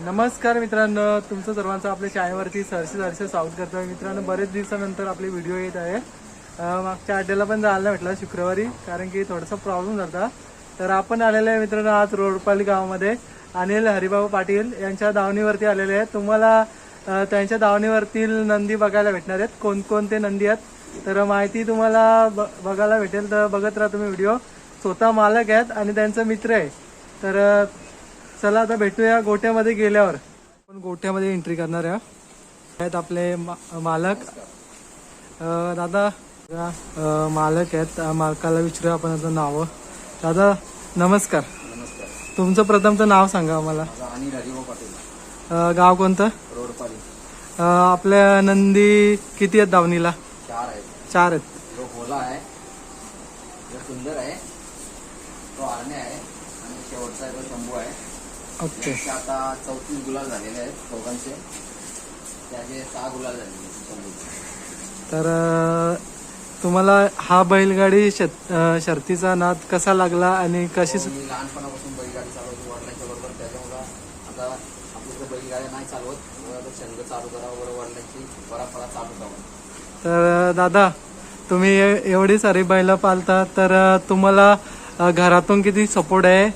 नमस्कार मित्रांनो तुमचं सर्वांचं आपल्या चॅनलवरती सरसे सरसे स्वागत करतोय. मित्रांनो बरेच दिवसानंतर आपली व्हिडिओ येत आहे. मागच्या अड्ड्याला पण जायला भेटला शुक्रवारी कारण की थोडासा प्रॉब्लेम झाला तर आपण आलेलो आहे मित्रांनो आज रोडपाली गावामध्ये. अनिल हरिबाबा पाटील यांच्या दावणीवरती आलेले आहेत. तुम्हाला त्यांच्या दावणीवरतील नंदी बघायला भेटणार आहेत. कोणकोणते नंदी आहेत? तर माहिती तुम्हाला ब- बघायला भेटेल. तर बघत राहा तुम्ही व्हिडिओ स्वतः मालक आहेत आणि त्यांचा मित्र आहे. तर चला आता भेटूया गोट्यामध्ये गेल्यावर. आपण गोट्यामध्ये एंट्री करणार आहे आहेत आपले मा- मालक. दादा मालक आहेत. मालकाला विचारूया आपण आता नावं. दादा नमस्कार. तुमचं प्रथमचं नाव सांगा आम्हाला. गाव कोणतं? आपल्या नंदी किती आहेत दावणीला? चार आहेत. आहे सुंदर आहे तो आरणे आहे आणि शेवटचा तो शंभू आहे. ओके. आता चौतीस गुलाल झालेले आहेत दोघांचे. त्याचे सहा गुलाल झालेले तर तुम्हाला हा बैलगाडी शेत शर्तीचा नाद कसा लागला आणि कशी मी लहानपणापासून बैलगाडी चालवतो वडिलांच्या बरोबर. त्याच्यामुळं आता आपली तर बैलगाड्या नाही चालवत. छंद चालू करावं बरं वडिलांची परंपरा चालू करावं तर दादा तुम्ही एवढी सारी बैल पालता तर तुम्हाला घरातून किती सपोर्ट आहे?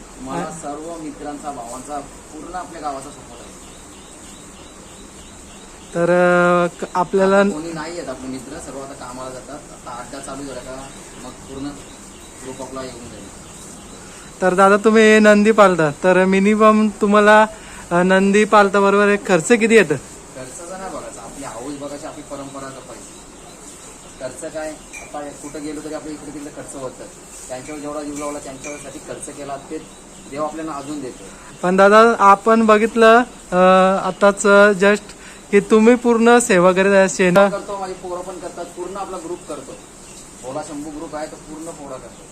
मित्रांचा भावांचा पूर्ण आपल्या गावाचा सपोर्ट आहे. तर क- आपल्याला कोणी नाही येत आपले मित्र सर्व आता कामाला जातात. आता अड्डा चालू झाला का मग पूर्ण ग्रुप आपला येऊन जाईल. तर दादा तुम्ही नंदी पालता. तर मिनिमम तुम्हाला अ, नंदी पालता बरोबर एक खर्च किती येतं? खर्चाचा नाही बघायचा. आपली हाऊस बघायची आपली परंपरा जपायची खर्च काय? आता कुठं गेलो तरी आपल्या इकडे तिकडे खर्च होतात. त्यांच्यावर जेवढा जीव लावला त्यांच्यासाठी खर्च केला ते देव आपल्याला अजून देतो. पण दादा आपण बघितलं आताच जस्ट की तुम्ही पूर्ण सेवा करीत आहे शेणा करतो माझी पोरं पण करतात पूर्ण आपला ग्रुप करतो. भोला शंभू ग्रुप आहे तो पूर्ण पोळा करतो.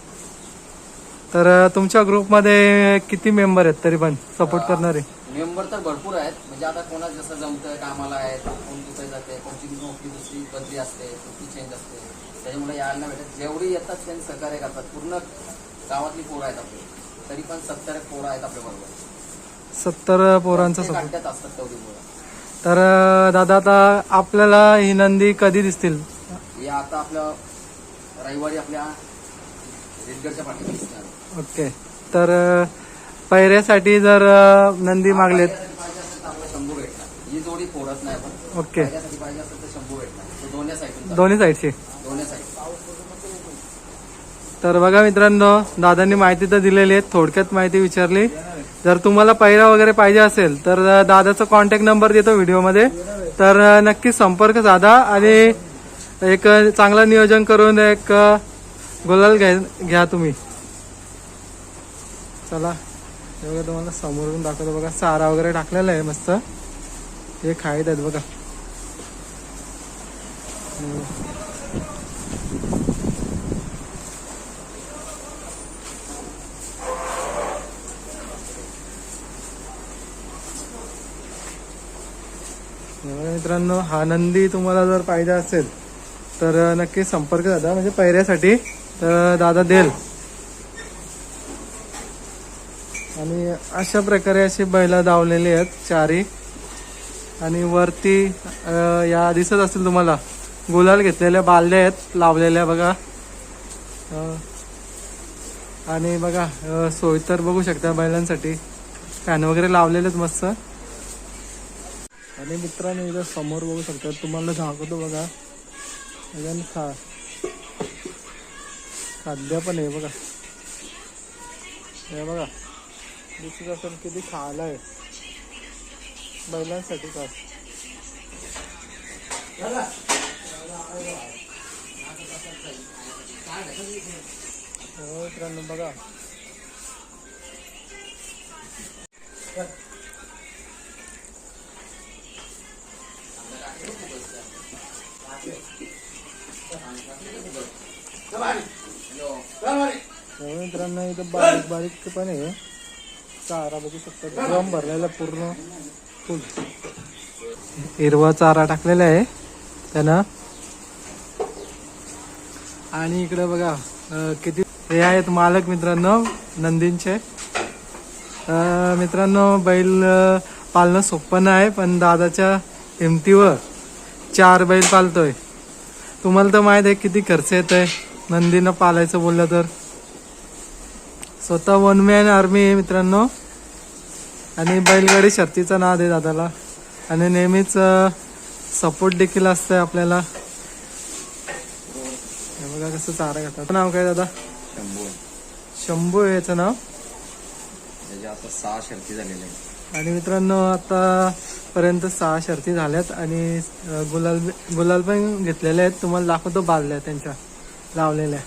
तर तुमच्या ग्रुपमध्ये किती मेंबर आहेत तरी पण सपोर्ट करणारे? मेंबर तर भरपूर आहेत. म्हणजे आता कोणाला जसं जमतंय कामाला आहेत कोण कुठे जाते कोणची नोकरी दुसरी बदली असते कुठली चेंज असते. त्याच्यामुळे यायला भेटत. जेवढी येतात त्यांनी सहकार्य करतात. पूर्ण गावातली पोरं आहेत आपली. तरी पण सत्तर पोरं आहेत आपल्या बरोबर. सत्तर पोरांचा सपोर्ट असतात तेवढी तर दादा आता आपल्याला ही नंदी कधी दिसतील? हे आता आपल्या रविवारी आपल्या रेडगडच्या दिसणार. ओके. तर पैऱ्यासाठी जर नंदी मागलेत पाहिजे असेल तर आपल्याला शंभू भेटणार. ही जोडी फोडत नाही पण ओके. पाहिजे पाहिजे असेल तर शंभू भेटणार. तो दोन्ही साईडून दोन्ही साईडचे? तर बघा मित्रांनो दादांनी माहिती तर दिलेली आहे थोडक्यात माहिती विचारली. जर तुम्हाला पैरा वगैरे पाहिजे असेल तर दादाचा कॉन्टॅक्ट नंबर देतो व्हिडिओमध्ये. तर नक्की संपर्क साधा आणि एक चांगलं नियोजन करून एक गुलाल घ्या घ्या तुम्ही. चला. बघा तुम्हाला समोरून दाखवतो बघा. सारा वगैरे टाकलेला आहे मस्त. हे खाईत आहेत बघा. मित्रांनो हा नंदी तुम्हाला जर पाहिजे असेल तर नक्की संपर्क दादा म्हणजे पैऱ्यासाठी तर दादा देल. आणि अशा प्रकारे अशी बैला दावलेली आहेत चारी. आणि वरती या दिसत असतील तुम्हाला गुलाल घेतलेल्या बालद्या आहेत लावलेल्या बघा. आणि बघा सोय तर बघू शकता बैलांसाठी. फॅन वगैरे लावलेले आहेत मस्त. आणि मित्रांनो इथं समोर बघू शकता तुम्हाला सांगतो बघा. एकदम खा. खाद्य पण आहे बघा. हे बघा. दिसत असेल किती खायला आहे बैलांसाठी का हो मित्रांनो बघा. मित्रांनो इथं बारीक बारीक पण आहे. चारा बघू शकता. ड्रम भरलेला पूर्ण फुल. हिरवा चारा टाकलेला आहे त्यानं. आणि इकडे बघा किती हे आहेत मालक मित्रांनो नंदींचे. अं, मित्रांनो बैल पालणं सोपं नाही पण दादाच्या हिमतीवर चार बैल पालतोय. तुम्हाला तर माहीत आहे किती खर्च येत आहे नंदीनं पालायचं बोललं तर. स्वतः वन मॅन आर्मी आहे मित्रांनो. आणि बैलगाडी शर्तीचा नाद आहे दादाला. आणि नेहमीच सपोर्ट देखील असतंय आपल्याला. बघा कसं चारा घेतात. नाव काय दादा? शंभू. शंभू आहे याचं नाव. आता सहा शर्ती झालेले आहेत. आणि मित्रांनो आता पर्यंत सहा शर्ती झाल्यात आणि गुलाल गुलाल पण घेतलेले आहेत. तुम्हाला दाखवतो बाजल्या त्यांच्या. 来我来来